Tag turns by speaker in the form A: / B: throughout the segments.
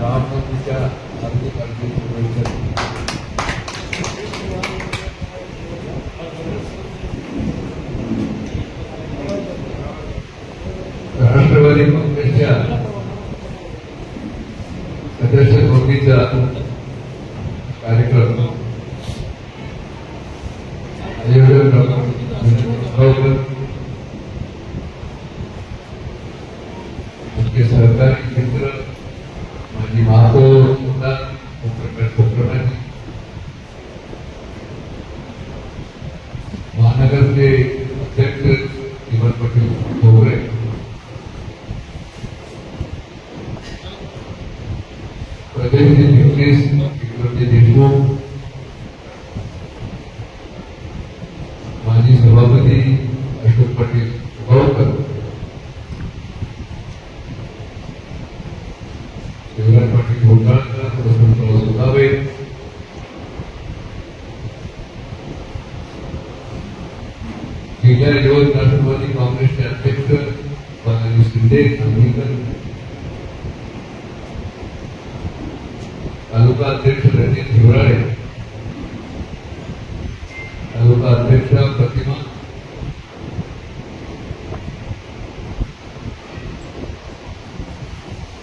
A: राममंदिरच्या आर्थिक राष्ट्रवादी काँग्रेसच्या सदस्य समितीचा कार्यक्रम आयोजन डॉक्टर के सरकारी मित्र माझी महापौर सुद्धा महानगरचे अध्यक्ष विमान पाटील भोगरे प्रदेशचे चिटणीस विक्रमजी देशमुख माजी सभापती अशोक पाटील गोळकर शिवराज पाटील घोटाळकर वसंतराव सुधावे गेल्या दिवस राष्ट्रवादी काँग्रेसचे अध्यक्ष बालाजी शिंदे तालुका अध्यक्ष रणजित हिवराळे. तालुका अध्यक्ष प्रतिमा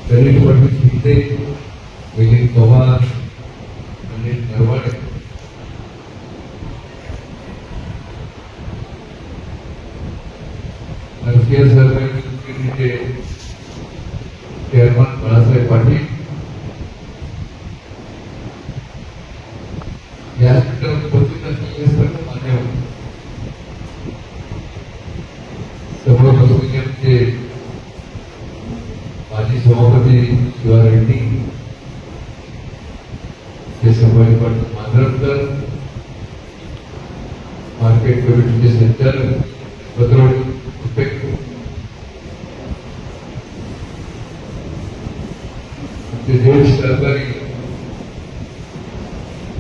A: गणेश पाटील शिंदे विजय पवार गणेश नरवाडे राष्ट्रीय सहकारी समितीचे चेअरमन बाळासाहेब पाटील या उपस्थित असलेले सर्व मान्यवर माजी सभापती शिवा रेड्डी ते संभाजी पाटील मांजरकर मार्केट कमिटीचे संचालक पत्रवडी सहकारी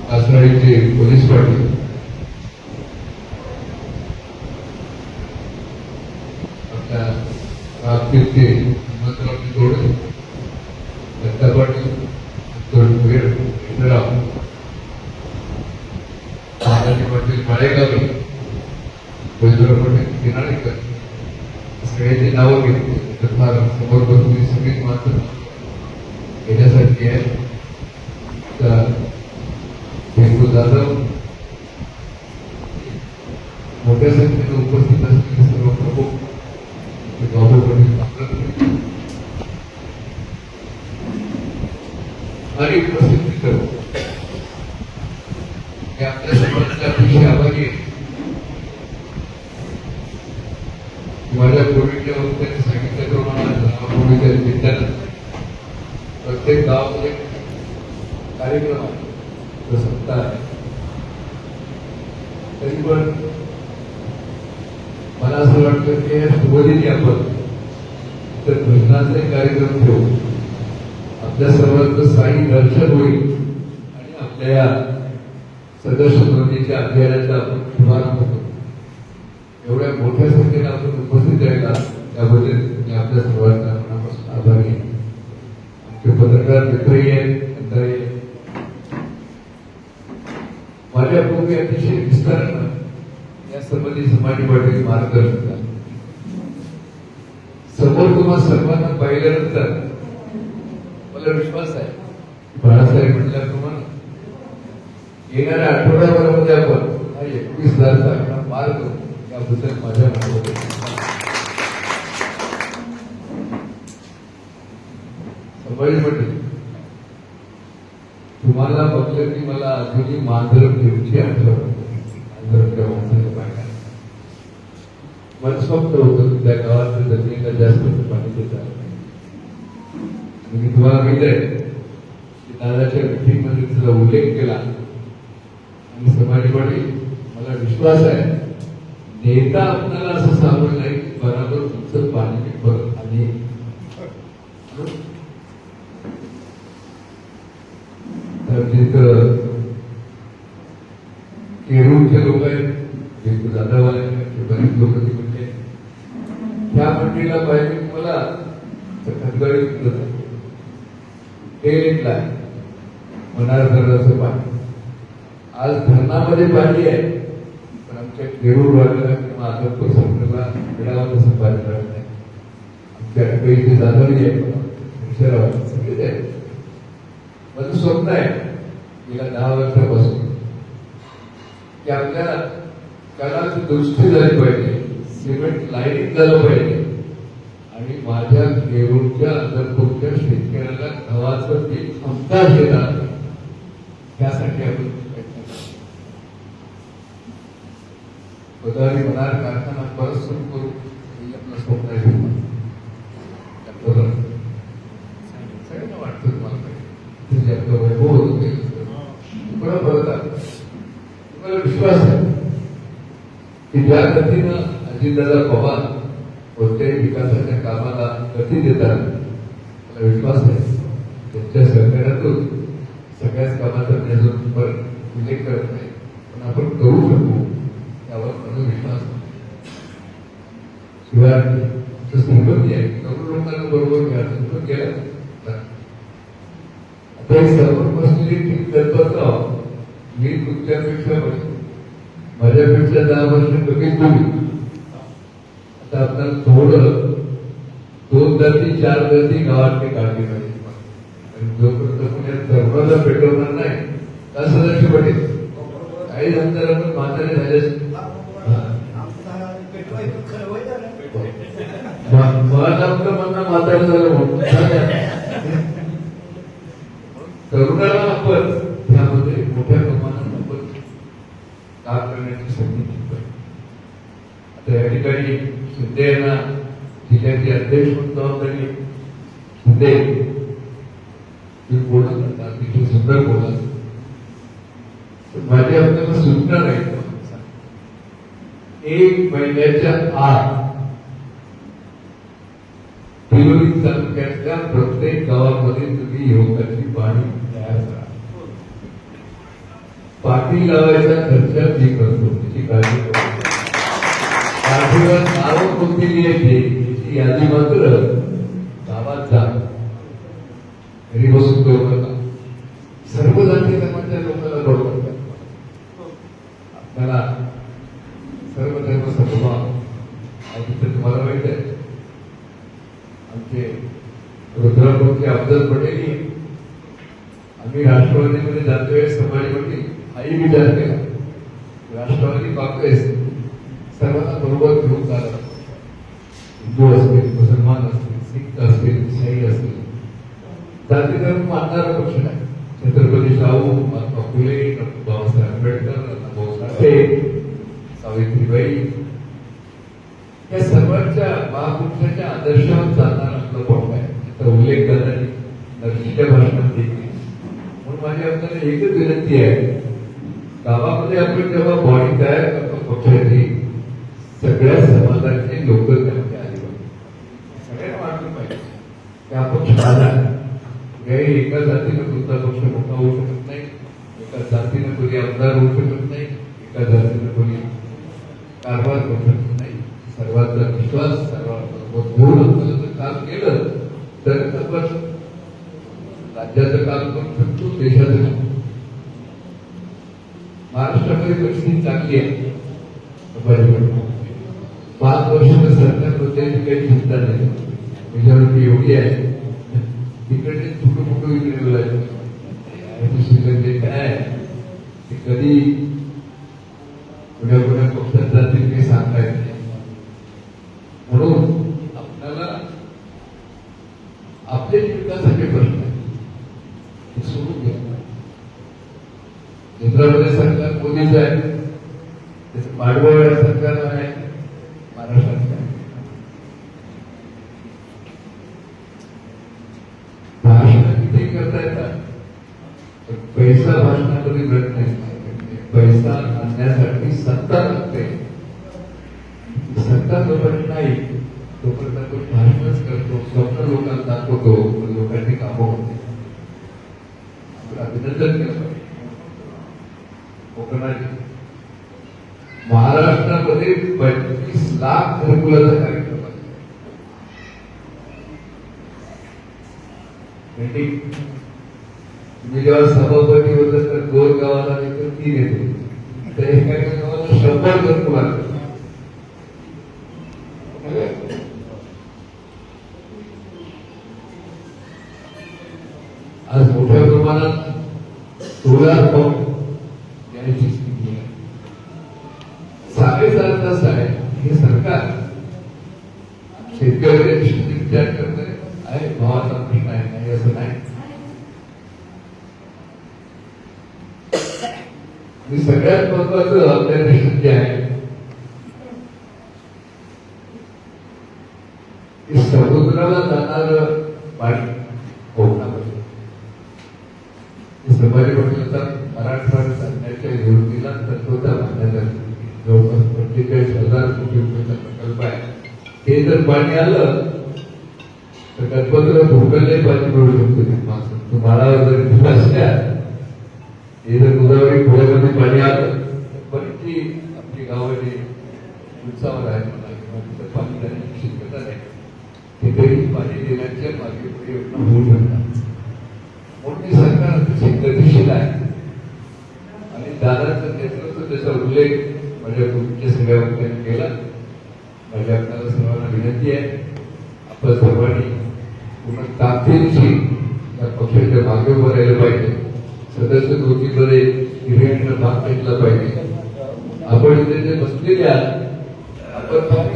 A: आसराळीचे पोलीस पाटील. आपल्या रामतीर्थचे पाटील वेळ महाराजी पाटील माळेगावी वैद्यराव पाटील किनाळेकर नावं घेतली तथा समोर बसून सगळीच माणसं याच्यासाठी आहे. तर भेंडू जाधव मोठ्या संख्येने उपस्थित असलेले सर्व प्रमुख म्हणजे बाबू पटेल आणि उपस्थित मित्र हे आपल्या सर्वांचे अतिशय आभारी आहे माझ्या कोविडच्या वक्त्याने सांगितल्याप्रमाणे कोविडच्या निमित्तानं प्रत्येक गावामध्ये कार्यक्रम आहे तो सप्ताह आहे तरी पण मला असं वाटतं की या सुरुवातीची आपण तर भजनाचा एक कार्यक्रम ठेवू आपल्या सर्वांचं साई दर्शन होईल आणि आपल्या या सदस्य अभियानाचा आपण शुभारंभ करू. एवढ्या मोठ्या संख्येने आपण उपस्थित राहिला. त्याबद्दल मी आपल्या सर्वांचा मनापासून आभारी आहे. आमचे पत्रकार मित्रही आहेत माझ्या पूर्वी अतिशय विस्तारानं संबंधी समाज पाटील मार्गदर्शन समोर तुम्हा सर्वांना पाहिल्यानंतर मला विश्वास आहे. बाळासाहेब म्हटल्याप्रमाणे येणाऱ्या आठवड्याभरामध्ये आपण हा एकवीस हजारचा आकडा पार करू. याबद्दल माझ्या मनामध्ये संभाजी पाटील तुम्हाला बघलं की मला अजूनही मांजर ठेवची आठवण मांजर ठेवा मनसोक्त मला होतं की त्या गावातल्या जमिनीला जास्त पाणी देतात मी तुम्हाला माहीत आहे की दादाच्या मिटिंगमध्ये तिचा उल्लेख केला. आणि समाजवाडी मला विश्वास आहे नेता आपल्याला असं सांगत नाही की बराबर तुमचं पाणी परत आणि तर तिथं केरूरचे लोक आहेत जे जाधव आहेत ते बरेच लोक दिला त्या मंडळीला पाहिजे की मला खतगाडी हे आहे मनार धरणाचं पाणी. आज धरणामध्ये पाणी आहे पण आमच्या केरूर भागाला किंवा आदरपूर संस्थेला मिळावं तसं पाणी मिळत नाही. आमच्या काही जाधवली आहे शहरावर सगळेच आहे माझं स्वप्न आहे गेल्या दहा वर्षापासून की आपल्या त्याला दृष्टी झाली पाहिजे सिमेंट लाईनिंग झालं पाहिजे. आणि माझ्या नेरूळच्या अंतरपूरच्या शेतकऱ्याला गव्हाचं पीक हमखास येणार त्यासाठी आपण प्रयत्न करू. गोदावरी मनार कारखाना परत सुरू करू ही आपलं स्वप्न आहे. सगळ्यांना वाटतं तुम्हाला ते आपलं वैभव होतं ते. तुम्हाला विश्वास आहे? की ज्या गतीनं अजितदादा पवार कोणत्याही विकासाच्या कामाला गती देतात मला विश्वास आहे त्यांच्या सहकार्यातून सगळ्याच कामाचा मी अजून परत उल्लेख करत नाही. पण आपण करू शकू यावर माझा विश्वास शिवाय आमचं संगती आहे. करोड लोकांना बरोबर घ्या तुम्ही केलं आता हे सर्व बसलेली टीम गणपतराव मी तुमच्यापेक्षा माझ्यापेक्षा दहा वर्ष कमी तुम्ही. आता आपल्याला थोडं दोन जाती चार जाती गावातली काढली पाहिजे आणि जोपर्यंत पुण्यात धर्माला पेटवणार नाही कसं लक्ष पडेल काही नंतर आपण म्हातारे झाले मला आपलं म्हणणं म्हातारे झालं म्हणून तरुणाला आपण त्यामध्ये मोठ्या प्रमाणात आपण काम करण्याची संधी या ठिकाणी शिंदे यांना जिल्ह्याचे अध्यक्ष म्हणून जबाबदारी शिंदे तुम्ही बोलत होता तिथे सुंदर बोलत माझी आपल्याला सूचना नाही एक महिन्याच्या आत पिलोरी तालुक्यातल्या प्रत्येक गावामध्ये तुम्ही योगाची पाणी तयार करा. पाठी लावायचा खर्च मी करतो त्याची काळजी करतो दिवस आरोप कोणती लिहायची याची यादी मात्र गावात जा घरी बसून करू करता सर्व जाती धर्माच्या लोकांना लोक करा. आपल्याला सर्व धर्म समभाव आधी तुम्हाला माहीत आहे. आमचे रुद्रापूरचे अफजल पटेल आम्ही राष्ट्रवादीमध्ये जातोय समाजवादी आई पाटील हाही विचार केला. राष्ट्रवादी काँग्रेस जाती धर्म मानणारा पक्ष नाही. छत्रपती शाहू महात्मा फुले डॉक्टर बाबासाहेब आंबेडकर अण्णाभाऊ साठे सावित्रीबाई. या सर्वांच्या महापुरुषाच्या आदर्शावर चालणार आपलं पक्ष आहे. त्याचा उल्लेख करणारी नरसीच्या भाषणात देखील म्हणून माझी आपल्याला एकच विनंती आहे. गावामध्ये आपण जेव्हा बॉडी तयार करतो पक्षाची सगळ्या समाजाचे लोक त्यामध्ये आले पाहिजे. सगळ्यांना वाटलं पाहिजे की हा पक्ष आला काही एका जातीनं दुसरा पक्ष मोठा होऊ शकत नाही एका जातीनं कोणी आमदार होऊ शकत नाही एका जातीनं कोणी कारभार करू शकत नाही. सर्वांचा विश्वास सर्वांचा जर काम केलं तर आपण राज्याचं काम करू शकतो देशाचं काम महाराष्ट्रामध्ये परिस्थिती चांगली आहे. पाच वर्ष सरकार सरकारबद्दल काही चिंता नाही. मेजॉरिटी एवढी आहे. तिकडे जे काय? आहे, ते कधी कुठ्या कुठ्या पक्षात जातील काही सांगता येत नाही. म्हणून आपल्याला आपले जे विकासाचे प्रश्न आहे. ते सोडून घ्या केंद्रामध्ये सरकार मोदीचं आहे? त्याचं पाठबळ सरकार आहे. भाषणामध्ये मिळत नाही पैसा आणण्यासाठी सत्ता लागते. सत्ता जोपर्यंत नाही, तोपर्यंत आपण भाषणच करतो, स्वप्न लोकांना दाखवतो लोकांची कामं होते अभिनंदन कोकणाचे महाराष्ट्रामध्ये पंचवीस लाख घरकुलाचा कार्यक्रम आहे. मी जेव्हा सभापती होत तर दोन गावाला नाही तर तर एका गावाला शंभर घरकुल आहे आज मोठ्या प्रमाणात सोलार पंप याची स्थिती आहे सा- सरकार शेतकऱ्याच्या दृष्टीने विचार करत आहे भावाचा प्रश्न आहे नाही असं नाही आणि सगळ्यात महत्वाचं आपल्या देशात जे आहे समुद्राला जाणार पाणी कोकणामध्ये. हे म्हटलं तर मराठवाडा योजनेला तत्वता जवळपास पंचेचाळीस हजार कोटी रुपयाचा प्रकल्प आहे. ते जर पाणी आलं तर गणपतीला भूगलने पाणी मिळू शकतो. तुम्हाला जर असल्या हे गोदावरी खोऱ्यामध्ये पाणी आलं बरीचशी आमची गावाने उत्साहावर आहे म्हणा पाणी जाण्याची शक्यता नाही तिथेही पाणी देण्याच्या मागे पुढे योजना होऊ शकतात. मोठी सरकार अतिशय गतिशील आहे. आणि दादाचं नेतृत्व त्याचा उल्लेख माझ्या कुटुंबच्या सगळ्या वक्त्यांनी केला. माझ्या आपल्याला सर्वांना विनंती आहे. आपण सर्वांनी पूर्ण ताकदीनिशी या पक्षाच्या मागे उभं राहिलं पाहिजे. सदस्य कृतीमध्ये हिरियांना भाग घेतला पाहिजे. आपण इथे जे बसलेले आपण फक्त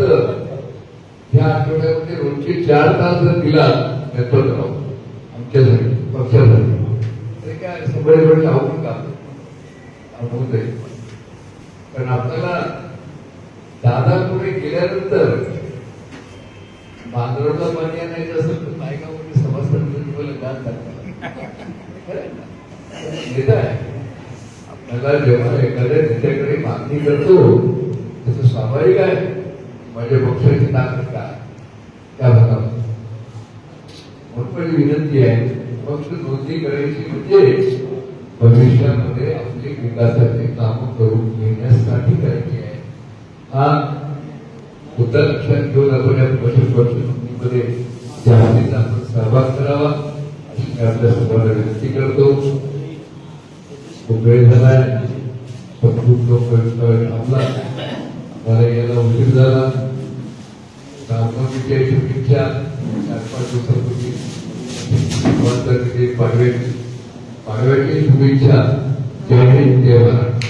A: या आठवड्यामध्ये रोजचे चार तास जर दिला नेतृत्व आमच्यासाठी पक्षासाठी ते काय सगळे वेळ आवडून का? होऊ दे कारण आपल्याला दादा पुढे गेल्यानंतर बांद्राला पाणी आणायचं असेल तर नायगावमध्ये सभासद तुम्हाला गात टाकतात नेता आहे आपल्याला जेव्हा एखाद्या नेत्याकडे मागणी करतो त्याचं स्वाभाविक आहे माझ्या पक्षाची ताकद काय त्या भागामध्ये म्हणून माझी विनंती आहे पक्ष नोंदणी करायची म्हणजे भविष्यामध्ये आपली विकासाची कामं करून घेण्यासाठी करायची आहे हा मुद्दा लक्षात घेऊन आपण या पक्ष पक्ष नोंदणीमध्ये जास्तीत आपण सहभाग करावा अशी मी आपल्या सर्वांना विनंती करतो. खूप वेळ झालाय. पण खूप लोक थांबला. मला यायला उशीर झाला. रामनवमीच्या शुभेच्छा चार पाच दिवसापूर्वी पाडव्याची पाडव्याची शुभेच्छा जय हिंद जय महाराष्ट्र